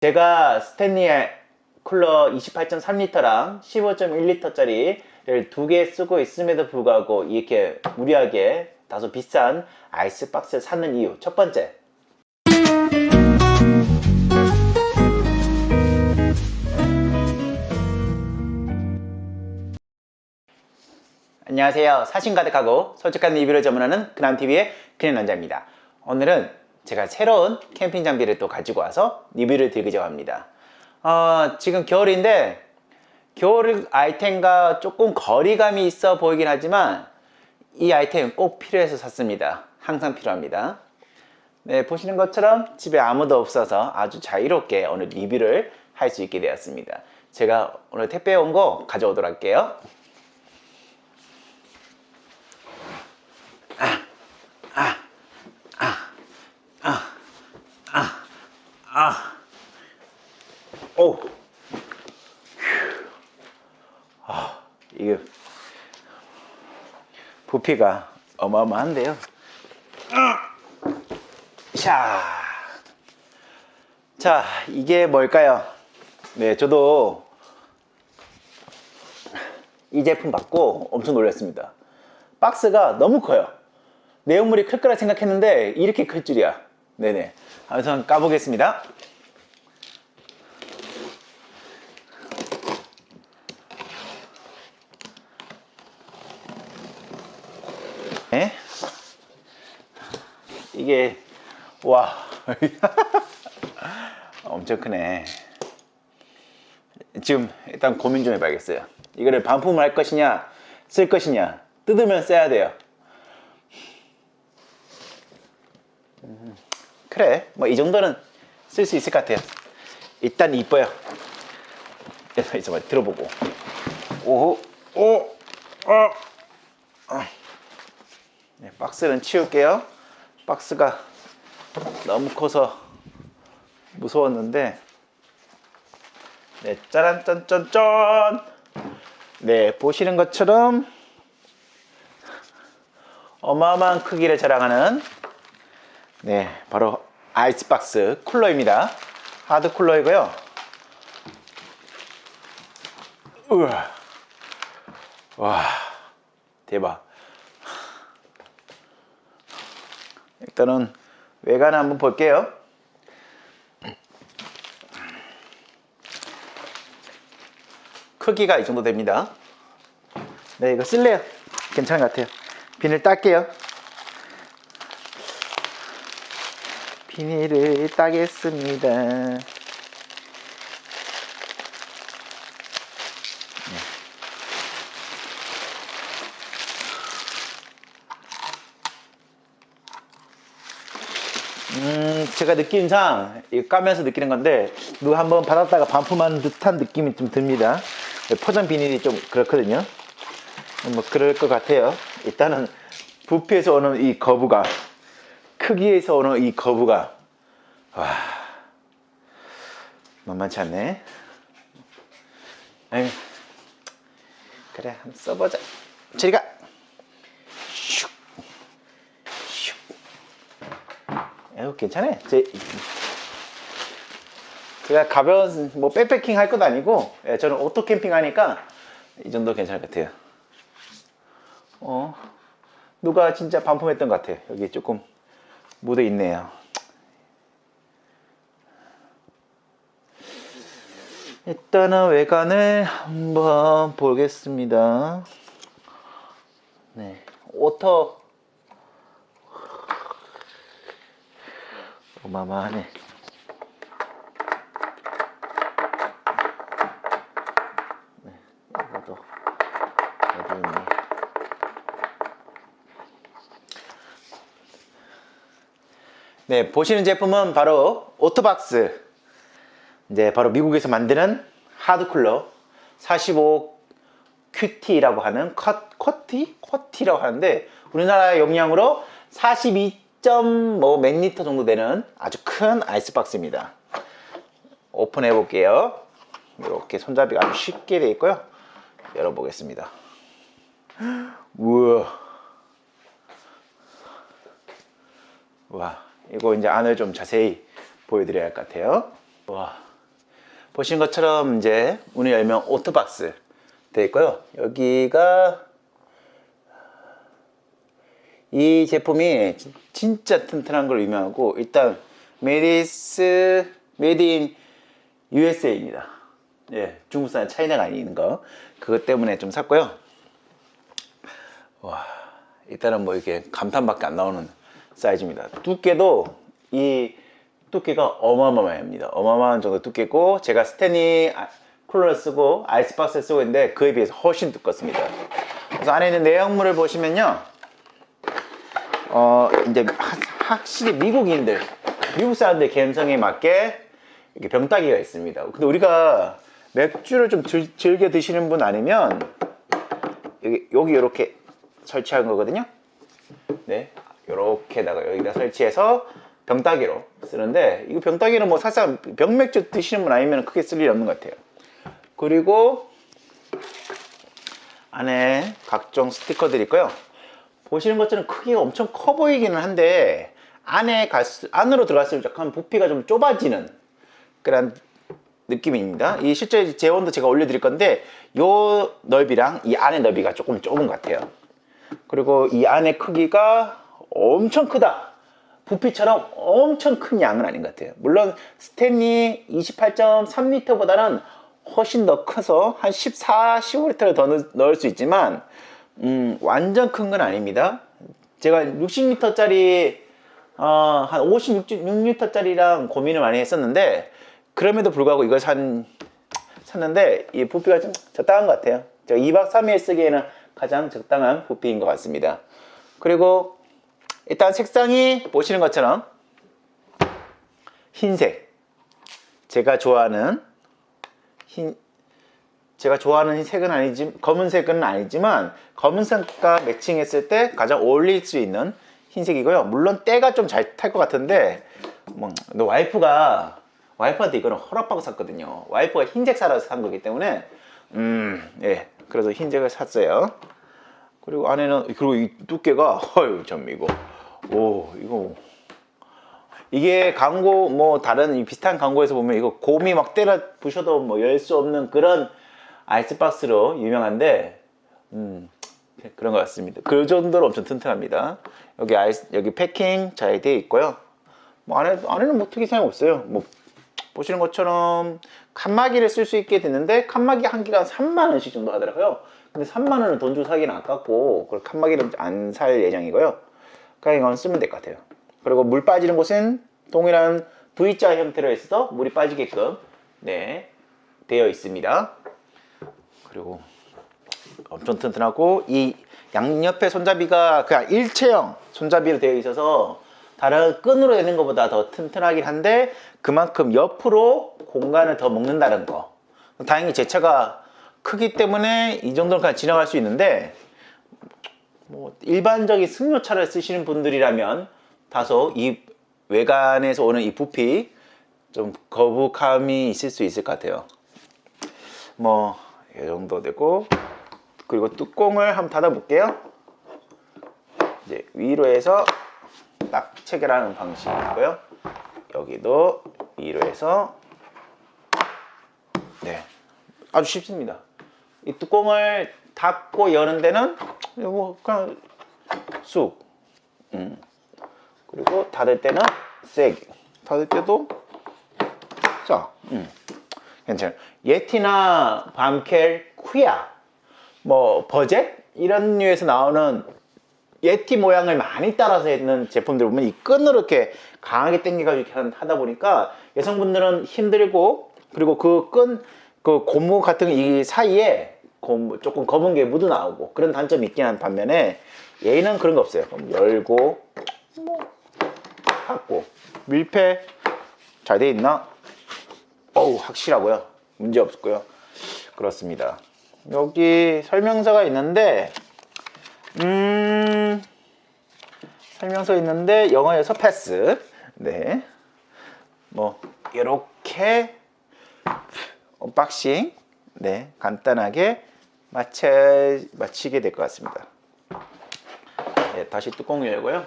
제가 스탠리의 쿨러 28.3리터랑 15.1리터짜리를 두 개 쓰고 있음에도 불구하고 이렇게 무리하게 다소 비싼 아이스박스를 사는 이유 첫 번째 안녕하세요. 사심 가득하고 솔직한 리뷰를 전문하는 그남TV의 그냥 남자입니다. 오늘은 제가 새로운 캠핑 장비를 또 가지고 와서 리뷰를 드리고자 합니다. 어, 지금 겨울인데 겨울 아이템과 조금 거리감이 있어 보이긴 하지만 이 아이템 꼭 필요해서 샀습니다. 항상 필요합니다. 네, 보시는 것처럼 집에 아무도 없어서 아주 자유롭게 오늘 리뷰를 할 수 있게 되었습니다. 제가 오늘 택배 온 거 가져오도록 할게요. 아, 오, 아, 이게 부피가 어마어마한데요. 샤, 자, 이게 뭘까요? 네, 저도 이 제품 받고 엄청 놀랐습니다. 박스가 너무 커요. 내용물이 클 거라 생각했는데 이렇게 클 줄이야. 네네. 우선 까보겠습니다. 네. 이게 와 엄청 크네. 지금 일단 고민 좀 해봐야겠어요. 이거를 반품을 할 것이냐 쓸 것이냐 뜯으면 써야 돼요. 그래 뭐 이 정도는 쓸 수 있을 것 같아요. 일단 이뻐요. 여기서 있어봐 들어보고. 오호 오 어. 어. 네, 박스는 치울게요. 박스가 너무 커서 무서웠는데. 네 짜란 짠짠짠. 네 보시는 것처럼 어마어마한 크기를 자랑하는 네, 바로 아이스박스 쿨러입니다. 하드 쿨러이고요. 우와. 와, 대박. 일단은 외관을 한번 볼게요. 크기가 이 정도 됩니다. 네, 이거 쓸래요. 괜찮은 것 같아요. 비닐 딸게요. 비닐을 따겠습니다. 네. 음, 제가 이거 까면서 느끼는 건데 누가 한번 받았다가 반품한 듯한 느낌이 좀 듭니다. 포장 비닐이 좀 그렇거든요. 뭐 그럴 것 같아요. 일단은 부피에서 오는 이 거부감 크기에서 오는 이 거부감. 와 만만치 않네. 아유 그래 한번 써보자. 저리가. 슉. 슉. 에휴 괜찮아. 제, 제가 가벼운 뭐 백패킹 할 것도 아니고 예, 저는 오토 캠핑 하니까 이 정도 괜찮을 것 같아요. 어 누가 진짜 반품했던 것 같아요 여기 조금 묻어 있네요. 일단은 외관을 한번 보겠습니다. 네, 오터 어마어마하네. 네, 이것도 네, 보시는 제품은 바로 오토박스. 이제 바로 미국에서 만드는 하드쿨러 45 QT라고 하는 컷, 쿼티? 쿼티라고 하는데 우리나라 용량으로 42점 몇 리터 정도 되는 아주 큰 아이스박스입니다. 오픈해 볼게요. 이렇게 손잡이가 아주 쉽게 되어 있고요. 열어보겠습니다. 우와. 와. 이거 이제 안을 좀 자세히 보여드려야 할 것 같아요. 와, 보시는 것처럼 이제 문을 열면 오토박스 되어 있고요. 여기가 이 제품이 진- 진짜 튼튼한 걸로 유명하고 일단 메디스 메드 인 USA입니다. 예, 중국산 차이나가 아닌 거 그것 때문에 좀 샀고요. 와, 일단은 뭐 이렇게 감탄밖에 안 나오는 사이즈입니다. 두께도 이 두께가 어마어마합니다. 어마어마한 정도 두께고 제가 스탠리 아- 쿨러를 쓰고 아이스박스를 쓰고 있는데 그에 비해서 훨씬 두껍습니다. 그래서 안에 있는 내용물을 보시면요. 어, 이제 하- 확실히 미국인들, 미국 사람들 감성에 맞게 이렇게 병따기가 있습니다. 근데 우리가 맥주를 좀 즐, 즐겨 드시는 분 아니면 여기 이렇게 설치한 거거든요. 네. 요렇게다가 여기다 설치해서 병따기로 쓰는데 이거 병따기는 뭐 사실상 병맥주 드시는 분 아니면 크게 쓸 일이 없는 것 같아요. 그리고 안에 각종 스티커들이 있고요. 보시는 것처럼 크기가 엄청 커 보이기는 한데 안에 갈수, 안으로 들어갔을 때 약간 부피가 좀 좁아지는 그런 느낌입니다. 이 실제 재원도 제가 올려드릴 건데 요 넓이랑 이 안의 넓이가 조금 좁은 것 같아요. 그리고 이 안의 크기가 엄청 크다. 부피처럼 엄청 큰 양은 아닌 것 같아요. 물론 스탠리 28.3리터보다는 훨씬 더 커서 한 14, 15리터를 더 넣- 넣을 수 있지만 음, 완전 큰 건 아닙니다. 제가 60리터짜리 어, 한 56리터짜리랑 고민을 많이 했었는데 그럼에도 불구하고 이걸 산 샀는데 이 부피가 좀 적당한 것 같아요. 저 2박 3일 쓰기에는 가장 적당한 부피인 것 같습니다. 그리고 일단 색상이 보시는 것처럼 흰색. 제가 좋아하는 흰 제가 좋아하는 색은 아니지 검은색은 아니지만 검은색과 매칭했을 때 가장 어울릴 수 있는 흰색이고요. 물론 때가 좀 잘 탈 것 같은데 뭐 와이프가 와이프한테 이거는 허락받고 샀거든요. 와이프가 흰색 사라서 산 거기 때문에 음, 예. 그래서 흰색을 샀어요. 그리고 안에는 그리고 이 두께가 헐, 참 이거. 오, 이거 이게 광고 뭐 다른 이 비슷한 광고에서 보면 이거 곰이 막 때려 부셔도 뭐 열 수 없는 그런 아이스박스로 유명한데 음 그런 것 같습니다. 그 정도로 엄청 튼튼합니다. 여기 아이스 여기 패킹 잘 되어 있고요. 뭐 안에 안에는 뭐 특이 사항 없어요. 뭐 보시는 것처럼 칸막이를 쓸 수 있게 됐는데 칸막이 한 개가 3만 원씩 정도 하더라고요. 근데 3만 원을 돈 주고 사기는 아깝고 그걸 칸막이를 안 살 예정이고요. 그냥 이건 쓰면 될 것 같아요. 그리고 물 빠지는 곳은 동일한 V자 형태로 해서 물이 빠지게끔 네 되어 있습니다. 그리고 엄청 튼튼하고 이 양옆에 손잡이가 그냥 일체형 손잡이로 되어 있어서 다른 끈으로 되는 것보다 더 튼튼하긴 한데 그만큼 옆으로 공간을 더 먹는다는 거. 다행히 제 차가 크기 때문에 이 정도는 그냥 지나갈 수 있는데 뭐 일반적인 승용차를 쓰시는 분들이라면 다소 이 외관에서 오는 이 부피 좀 거부감이 있을 수 있을 것 같아요. 뭐 이 정도 되고 그리고 뚜껑을 한번 닫아 볼게요. 이제 위로 해서 딱 체결하는 방식이고요. 여기도 위로 해서 네 아주 쉽습니다. 이 뚜껑을 닫고 여는 데는 뭐 그냥 쑥 음. 그리고 닫을 때는 세게 닫을 때도 자 음. 괜찮아요. 예티나 밤켈 쿠야 뭐 버젯 이런 류에서 나오는 예티 모양을 많이 따라서 있는 제품들 보면 이 끈으로 이렇게 강하게 당겨가지고 이렇게 한- 하다 보니까 여성분들은 힘들고 그리고 그 끈, 그 고무 같은 이 사이에 고무, 조금 검은 게 묻어 나오고 그런 단점이 있긴 한 반면에 얘는 그런 거 없어요. 열고 뭐 닫고 밀폐 잘 돼 있나? 어우 확실하고요. 문제 없고요. 그렇습니다. 여기 설명서가 있는데 음 설명서 있는데 영어에서 패스 네 뭐 이렇게 언박싱 네 간단하게 마치, 마치게 될 것 같습니다 네, 다시 뚜껑 열고요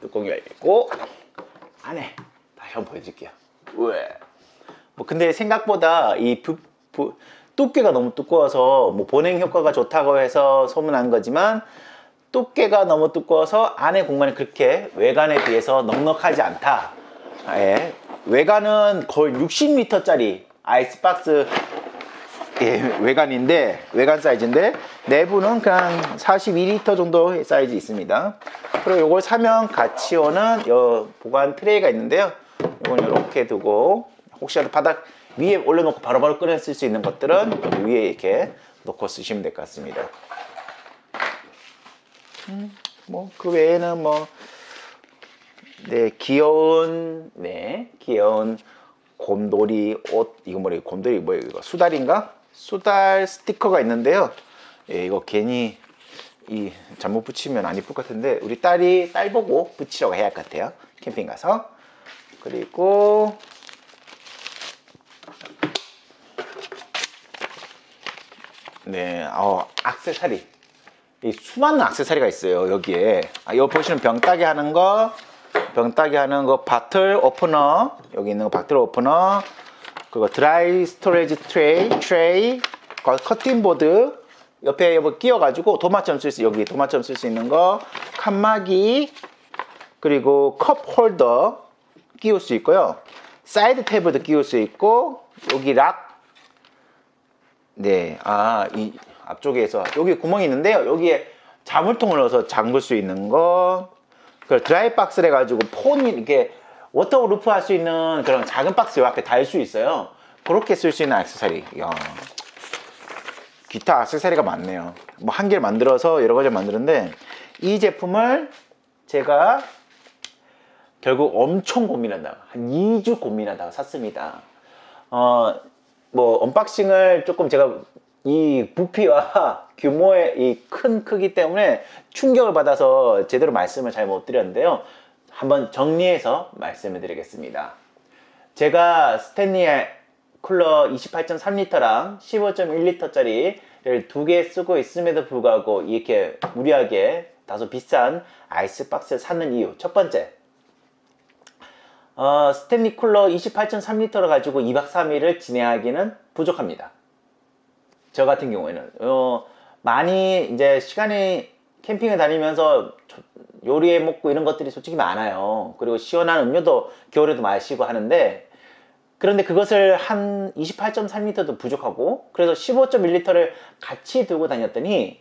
뚜껑 열고 안에 다시 한번 보여드릴게요 우에 뭐 근데 생각보다 이 부, 부, 두께가 너무 두꺼워서 뭐 보냉 효과가 좋다고 해서 소문난 거지만 두께가 너무 두꺼워서 안에 공간이 그렇게 외관에 비해서 넉넉하지 않다. 예. 외관은 거의 60리터짜리 아이스박스 예, 외관인데 외관 사이즈인데 내부는 그냥 42리터 정도 사이즈 있습니다. 그리고 이걸 사면 같이 오는 요 보관 트레이가 있는데요. 이건 이렇게 두고 혹시라도 바닥 위에 올려놓고 바로바로 꺼내 쓸 수 있는 것들은 여기 위에 이렇게 놓고 쓰시면 될 것 같습니다. 뭐그 외에는 뭐 네, 귀여운, 네, 귀여운 곰돌이 옷, 이거 뭐래, 곰돌이 뭐예요, 이거? 수달인가? 수달 스티커가 있는데요. 예, 이거 괜히 이 잘못 붙이면 안 이쁠 것 같은데, 우리 딸이 딸 보고 붙이라고 해야 할 것 같아요. 캠핑 가서. 그리고, 네, 어, 악세사리. 이 수많은 악세사리가 있어요, 여기에. 아, 여기 보시면 병 따게 하는 거, 병 따게 하는 거 바틀 오프너 여기 있는 거 바틀 오프너 그리고 드라이 스토리지 트레이 트레이 거- 커팅 보드 옆에 여기 끼워가지고 도마점 쓸수 여기 도마점 쓸수 있는 거 칸막이 그리고 컵 홀더 끼울 수 있고요 사이드 테이블도 끼울 수 있고 여기 락 네, 아, 이 앞쪽에서 여기 구멍이 있는데요. 여기에 자물통을 넣어서 잠글 수 있는 거. 그 드라이 박스를 해가지고 폰이 이렇게 워터 루프 할 수 있는 그런 작은 박스 요 앞에 달 수 있어요. 그렇게 쓸 수 있는 액세서리. 야. 기타 액세서리가 많네요. 뭐 한 개를 만들어서 여러 가지 만드는데 이 제품을 제가 결국 엄청 고민하다가 한 2주 고민하다가 샀습니다. 어, 뭐 언박싱을 조금 제가 이 부피와 규모의 이 큰 크기 때문에 충격을 받아서 제대로 말씀을 잘 못 드렸는데요. 한번 정리해서 말씀을 드리겠습니다. 제가 스탠리의 쿨러 28.3리터랑 15.1리터짜리를 두 개 쓰고 있음에도 불구하고 이렇게 무리하게 다소 비싼 아이스박스를 샀는 이유. 첫 번째, 어, 스탠리 쿨러 28.3리터를 가지고 2박 3일을 진행하기는 부족합니다. 저 같은 경우에는 어, 많이 이제 시간이 캠핑을 다니면서 조- 요리해 먹고 이런 것들이 솔직히 많아요. 그리고 시원한 음료도 겨울에도 마시고 하는데 그런데 그것을 한 28.3리터도 부족하고 그래서 15.1리터를 같이 들고 다녔더니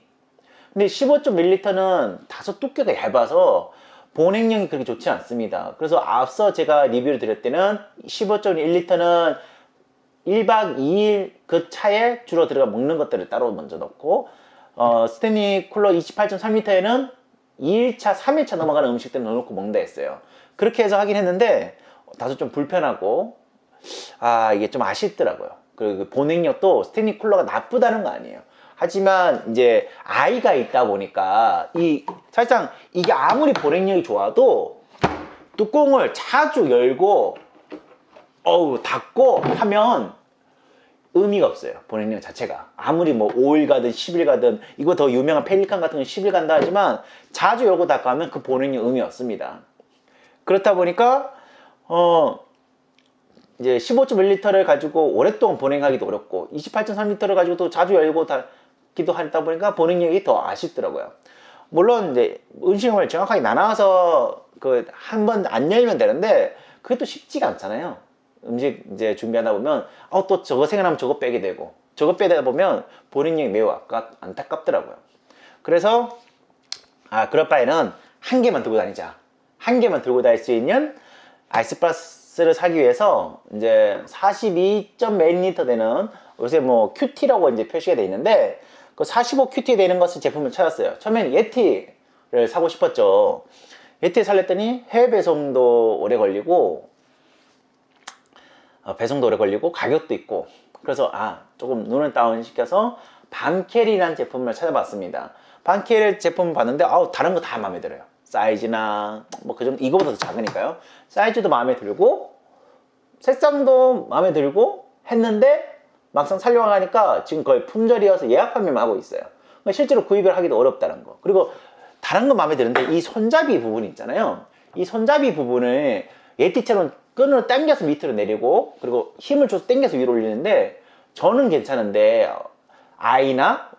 근데 15.1리터는 다소 두께가 얇아서 보냉력이 그렇게 좋지 않습니다. 그래서 앞서 제가 리뷰를 드릴 때는 15.1리터는 1박 2일 그 차에 주로 들어가 먹는 것들을 따로 먼저 넣고 어, 스탠리 쿨러 28.3리터에는 2일차, 3일차 넘어가는 음식들을 넣어놓고 먹는다 했어요. 그렇게 해서 하긴 했는데 다소 좀 불편하고 아 이게 좀 아쉽더라고요. 그리고 그 보냉력도 스탠리 쿨러가 나쁘다는 거 아니에요. 하지만 이제 아이가 있다 보니까 이 사실상 이게 아무리 보냉력이 좋아도 뚜껑을 자주 열고 어우 닫고 하면 의미가 없어요 보냉력 자체가. 아무리 뭐 5일 가든 10일 가든 이거 더 유명한 펠리칸 같은 건 10일 간다 하지만 자주 열고 하면 그 보냉력 의미 없습니다. 그렇다 보니까 어 이제 15.1리터를 가지고 오랫동안 보냉하기도 어렵고 28.3리터를 가지고 또 자주 열고 닫기도 하다 보니까 보냉력이 더 아쉽더라고요. 물론 이제 음식을 정확하게 나눠서 그 한 번 안 열면 되는데 그게 또 쉽지가 않잖아요. 음식 이제 준비하다 보면 어 또 저거 생각나면 저거 빼게 되고 저거 빼다 보면 본인력이 매우 아깝, 안타깝더라고요. 그래서 아 그럴 바에는 한 개만 들고 다니자. 한 개만 들고 다닐 수 있는 아이스박스를 사기 위해서 이제 42.1리터 되는 요새 뭐 QT라고 이제 표시가 돼 있는데 그 45 QT 되는 것을 제품을 찾았어요. 처음에는 예티를 사고 싶었죠. 예티 살랬더니 해외 배송도 오래 걸리고 어, 배송도 오래 걸리고 가격도 있고 그래서 아 조금 눈을 다운 시켜서 반캐리라는 제품을 찾아봤습니다. 반캐리 제품을 봤는데 아우 다른 거 다 마음에 들어요. 사이즈나 뭐 그 정도 이거보다 더 작으니까요. 사이즈도 마음에 들고 색상도 마음에 들고 했는데 막상 살려가니까 지금 거의 품절이어서 예약 판매만 하고 있어요. 그러니까 실제로 구입을 하기도 어렵다는 거. 그리고 다른 건 마음에 드는데 이 손잡이 부분 있잖아요. 이 손잡이 부분을 예티처럼 끈을 당겨서 밑으로 내리고 그리고 힘을 줘서 당겨서 위로 올리는데 저는 괜찮은데 아이나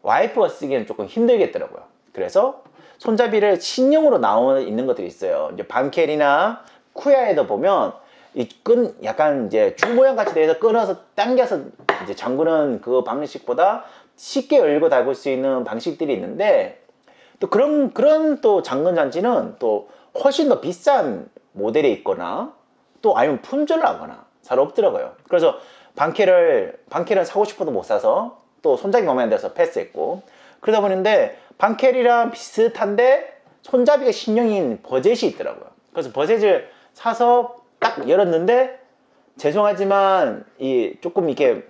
와이프가 쓰기에는 조금 힘들겠더라고요. 그래서 손잡이를 신형으로 나와 있는 것들이 있어요. 이제 반켈이나 쿠야에도 보면 이 끈 약간 이제 줄 모양 같이 돼서 끊어서 당겨서 이제 잠그는 그 방식보다 쉽게 열고 닫을 수 있는 방식들이 있는데 또 그런 그런 또 잠근 장치는 또 훨씬 더 비싼 모델이 있거나 또 아니면 품절나거나 잘 없더라고요. 그래서 반캐를 반캐를 사고 싶어도 못 사서 또 손잡이 마음에 안 들어서 패스했고 그러다 보는데 반캐리랑 비슷한데 손잡이가 신형인 버젯이 있더라고요. 그래서 버젯을 사서 딱 열었는데 죄송하지만 이 조금 이게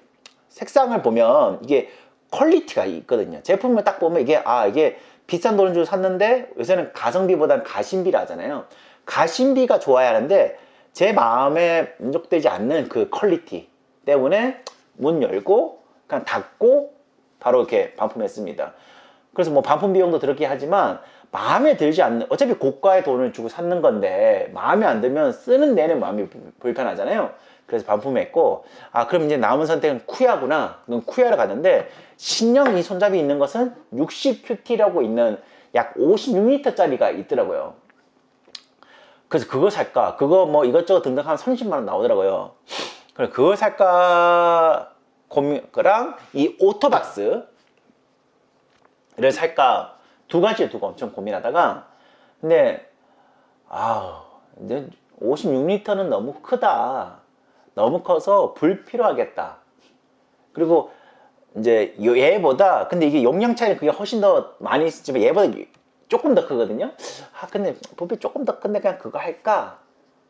색상을 보면 이게 퀄리티가 있거든요. 제품을 딱 보면 이게 아 이게 비싼 돈을 주고 샀는데 요새는 가성비보다는 가심비라 하잖아요. 가심비가 좋아야 하는데 제 마음에 만족되지 않는 그 퀄리티 때문에 문 열고 그냥 닫고 바로 이렇게 반품했습니다. 그래서 뭐 반품 비용도 들었긴 하지만 마음에 들지 않는 어차피 고가의 돈을 주고 샀는 건데 마음에 안 들면 쓰는 내내 마음이 불- 불편하잖아요. 그래서 반품했고 아 그럼 이제 남은 선택은 쿠야구나. 그럼 쿠야를 갔는데 신형 이 손잡이 있는 것은 60QT라고 있는 약 56리터짜리가 있더라고요. 그래서 그거 살까? 그거 뭐 이것저것 등등하면 30만 원 나오더라고요. 그래 그걸 살까 고민 그랑 이 오토박스를 살까 두 가지 두고 엄청 고민하다가 근데 아 이제 56리터는 너무 크다. 너무 커서 불필요하겠다. 그리고 이제 요- 얘보다 근데 이게 용량 차이는 그게 훨씬 더 많이 있지만 얘보다 조금 더 크거든요. 아 근데 부피 조금 더 큰데 그냥 그거 할까?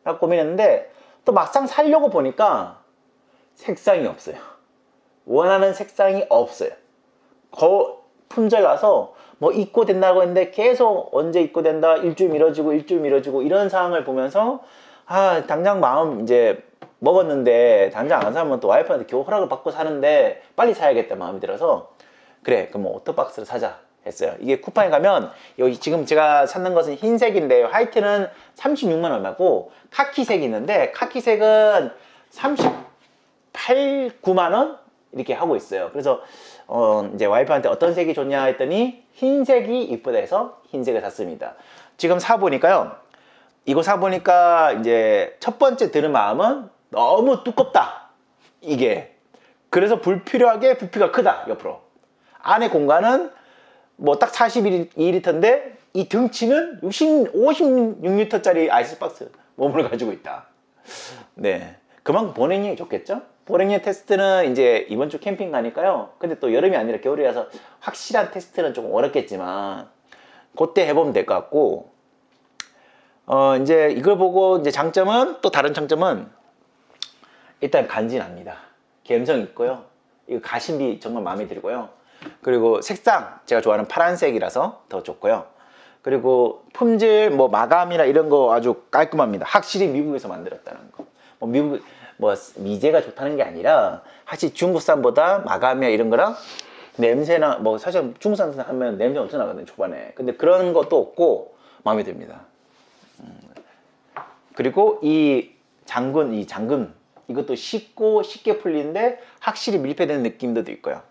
라고 고민했는데 또 막상 살려고 보니까 색상이 없어요. 원하는 색상이 없어요. 거 품절 나서 뭐 입고 된다고 했는데 계속 언제 입고 된다 일주 미뤄지고 일주 미뤄지고 이런 상황을 보면서 아 당장 마음 이제 먹었는데 당장 안 사면 또 와이프한테 겨우 허락을 받고 사는데 빨리 사야겠다 마음이 들어서 그래 그럼 뭐 오토박스를 사자 했어요 이게 쿠팡에 가면 여기 지금 제가 찾는 것은 흰색인데 화이트는 36만 얼마고 카키색이 있는데 카키색은 38, 9만 원 이렇게 하고 있어요. 그래서 어 이제 와이프한테 어떤 색이 좋냐 했더니 흰색이 이쁘다 해서 흰색을 샀습니다. 지금 사 보니까요. 이거 사 보니까 이제 첫 번째 드는 마음은 너무 두껍다. 이게 그래서 불필요하게 부피가 크다 옆으로. 안에 공간은 뭐 딱 42리터인데 이 등치는 60, 56리터짜리 아이스박스 몸을 가지고 있다. 네. 그만큼 보냉이 좋겠죠? 보냉이 테스트는 이제 이번 주 캠핑 가니까요. 근데 또 여름이 아니라 겨울이라서 확실한 테스트는 조금 어렵겠지만, 그때 해보면 될 것 같고, 어, 이제 이걸 보고 이제 장점은, 또 다른 장점은, 일단 간지납니다. 감성 있고요. 이거 가심비 정말 마음에 들고요. 그리고 색상, 제가 좋아하는 파란색이라서 더 좋고요. 그리고 품질, 뭐 마감이나 이런 거 아주 깔끔합니다. 확실히 미국에서 만들었다는 거. 뭐 미국 뭐 미제가 좋다는 게 아니라 확실히 중국산보다 마감이나 이런 거랑 냄새나 뭐 사실 중국산 하면 냄새 엄청 나거든요 초반에. 근데 그런 것도 없고 마음에 듭니다. 음. 그리고 이 장군 이 잠금 이것도 쉽고 쉽게 풀리는데 확실히 밀폐되는 느낌도 있고요.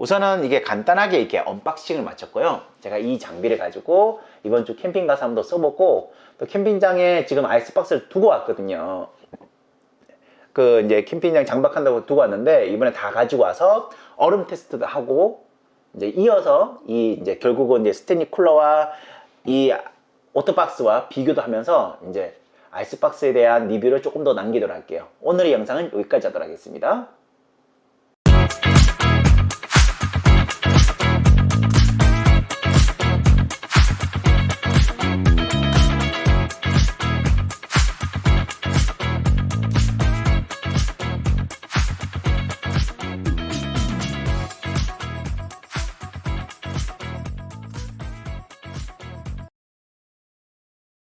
우선은 이게 간단하게 이렇게 언박싱을 마쳤고요. 제가 이 장비를 가지고 이번 주 캠핑 가서 한번 더 써보고 또 캠핑장에 지금 아이스박스를 두고 왔거든요. 그 이제 캠핑장 장박한다고 두고 왔는데 이번에 다 가지고 와서 얼음 테스트도 하고 이제 이어서 이 이제 결국은 이제 스탠리 쿨러와 이 오토박스와 비교도 하면서 이제 아이스박스에 대한 리뷰를 조금 더 남기도록 할게요. 오늘의 영상은 여기까지 하도록 하겠습니다.